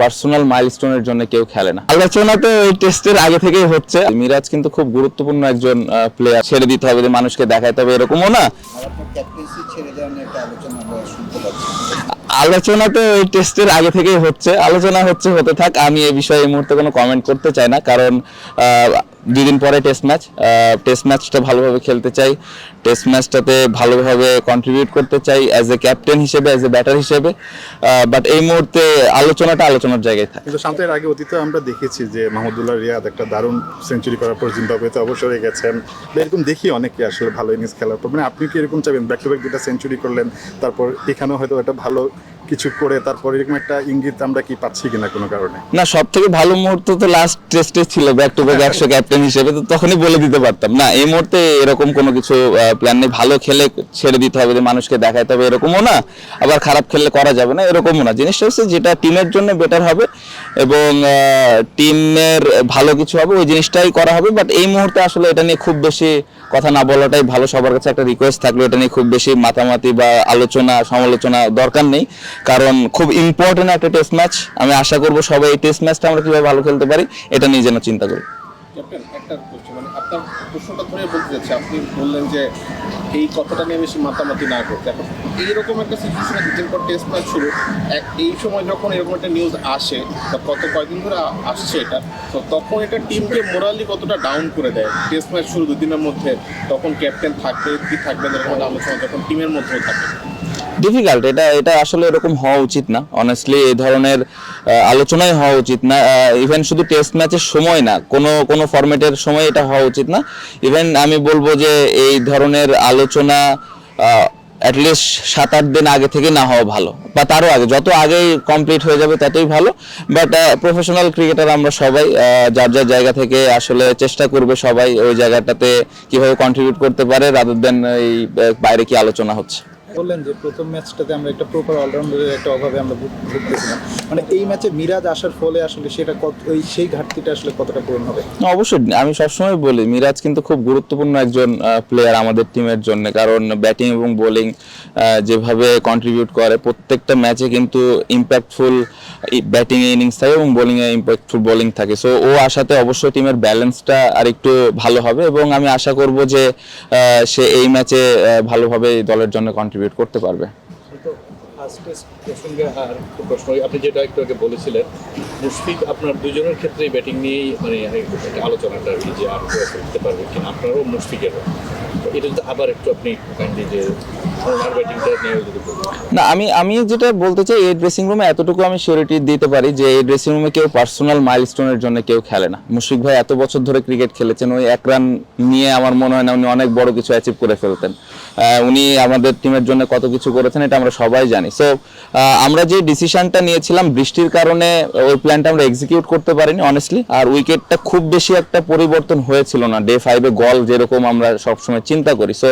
Personal মাইলস্টোনের জন্য কেউ খেলে না। আলোচনা তো এই টেস্টের আগে থেকেই হচ্ছে। মিরাজ কিন্তু খুব গুরুত্বপূর্ণ একজন প্লেয়ার ছেড়ে দিতে হবে মানুষকে দেখাইতে হবে এরকমও না। আলোচনা তো এই টেস্টের আগে থেকেই হচ্ছে। আলোচনা হচ্ছে হতে থাক। আমি এই বিষয়ে এই মুহূর্তে কোনো কমেন্ট করতে চাই না কারণ আহ, দুই দিন পরে টেস্ট ম্যাচ টেস্ট ম্যাচটা ভালোভাবে খেলতে চাই। টেস্ট ম্যাচটাতে ভালোভাবে কন্ট্রিবিউট করতে চাই অ্যাজ এ ক্যাপ্টেন হিসেবে অ্যাজ এ ব্যাটার হিসেবে। বাট এই মুহূর্তে আলোচনাটা আলোচনার জায়গায় থাকে। কিন্তু শান্তের আগে অতীতে আমরা দেখেছি যে মাহমুদুল্লাহ রিয়াদ একটা দারুণ সেঞ্চুরি করার পর জিম্বাবুয়েতে অবসর হয়ে গেছেন। এরকম দেখি অনেকে আসলে ভালো ইনিংস খেলার পর। মানে আপনি কি এরকম চাইবেন? ব্যাক টু ব্যাক দুটা সেঞ্চুরি করলেন তারপর এখানেও হয়তো একটা ভালো কিছু করে তারপর এরকম একটা ইঙ্গিত আমরা কি পাচ্ছি কিনা কোনো কারণে? না সব থেকে ভালো মুহূর্ত তো লাস্ট টেস্টে ছিল ব্যাক টু ব্যাক একশো ক্যাপ্টেন হিসেবে তো তখনই বলে দিতে পারতাম। না এই মুহূর্তে এরকম কোনো কিছু প্ল্যান নেই। ভালো খেলে ছেড়ে দিতে হবে যে মানুষকে দেখাইতে হবে এরকমও না। আবার খারাপ খেললে করা যাবে না এরকমও না। জিনিসটা হচ্ছে যেটা টিমের জন্য বেটার হবে এবং টিমের ভালো কিছু হবে ওই জিনিসটাই করা হবে। বাট এই মুহূর্তে আসলে এটা নিয়ে খুব বেশি কথা না বলাটাই ভালো। সবার কাছে একটা রিকোয়েস্ট থাকল এটা নিয়ে খুব বেশি মাতামাতি বা আলোচনা সমালোচনা দরকার নেই। কারণ খুব ইম্পর্টেন্ট একটা টেস্ট ম্যাচ আমি আশা করব সবাই এই টেস্ট ম্যাচটা আমরা কীভাবে ভালো খেলতে পারি, এটা নিয়ে যেন চিন্তা করি। ক্যাপ্টেন, একটা মানে প্রশ্নটা ধরে আপনি বললেন যে এই নিয়ে বেশি মাতামাতি না এইরকম একটা দুদিন পর টেস্ট ম্যাচ শুরু এই সময় যখন এরকম একটা নিউজ আসে, বা কত কয়দিন ধরে আসছে এটা, তো তখন এটা কতটা ডাউন করে দেয়? টেস্ট ম্যাচ শুরু দুদিনের মধ্যে, তখন ক্যাপ্টেন থাকবে, কি থাকবে আলোচনা যখন টিমের মধ্যেও থাকে ডিফিকাল্ট এটা এটা আসলে এরকম হওয়া উচিত না। অনেস্টলি এই ধরনের আলোচনাই হওয়া উচিত না। ইভেন শুধু টেস্ট ম্যাচের সময় না, কোনো কোনো ফরম্যাটের সময় এটা হওয়া উচিত না। ইভেন আমি বলব যে, এই ধরনের আলোচনা অ্যাটলিস্ট সাত আট দিন আগে থেকে না হওয়া ভালো। বা তারও আগে, যত আগেই কমপ্লিট হয়ে যাবে ততই ভালো। বাট প্রফেশনাল ক্রিকেটার আমরা সবাই যার যার জায়গা থেকে আসলে চেষ্টা করবে সবাই ওই জায়গাটাতে কীভাবে কন্ট্রিবিউট করতে পারে রাদার দেন এই বাইরে কি আলোচনা হচ্ছে। বললেন যে প্রথম ম্যাচটাতে আমরা একটা প্রপার অলরাউন্ডারের একটা অভাবে আমরা ভুগতেছিলাম। মানে এই ম্যাচে মিরাজ আসার ফলে আসলে সেটা কত ওই সেই ঘাটতিটা আসলে কতটা পূরণ হবে? অবশ্যই। আমি সবসময় বলি, মিরাজ কিন্তু খুব গুরুত্বপূর্ণ একজন প্লেয়ার আমাদের টিমের জন্য। কারণ ব্যাটিং এবং বোলিং যেভাবে কন্ট্রিবিউট করে, প্রত্যেকটা ম্যাচে কিন্তু ইম্প্যাক্টফুল ব্যাটিং ইনিংস থাকে এবং বোলিং এ ইম্প্যাক্টফুল বোলিং থাকে। সো ও আসাতে অবশ্যই টিমের ব্যালেন্সটা আর একটু ভালো হবে এবং আমি আশা করব যে সে এই ম্যাচে ভালোভাবে দলের জন্য কন্ট্রিবিউট করতে পারবে। আপনি যেটা একটু আগে বলেছিলেন, মুশফিক আপনার দুজনের ক্ষেত্রেই ব্যাটিং নিয়েই মানে আলোচনাটা আর কি, যে আর করতে পারবে কিনা, আপনারও মুশফিকেরও। এটা যদি আবার একটু আপনি কাইন্ডলি যে না, আমি আমি যেটা বলতে চাই, এই ড্রেসিং রুমে এতটুকু আমি সিওরিটি দিতে পারি যে এই ড্রেসিং রুমে কেউ পার্সোনাল মাইলস্টোনের জন্য কেউ খেলে না। মুশফিক ভাই এত বছর ধরে ক্রিকেট খেলেছেন ওই এক রান নিয়ে আমার মনে হয় না উনি অনেক বড় কিছু অ্যাচিভ করে ফেলতেন। উনি আমাদের টিমের জন্য কত কিছু করেছেন, এটা আমরা সবাই জানি। সো আমরা যে ডিসিশনটা নিয়েছিলাম, বৃষ্টির কারণে ওই প্ল্যানটা আমরা এক্সিকিউট করতে পারিনি অনেস্টলি আর উইকেটটা খুব বেশি একটা পরিবর্তন হয়েছিল না। ডে ফাইভে গল যেরকম আমরা সবসময় চিন্তা করি। সো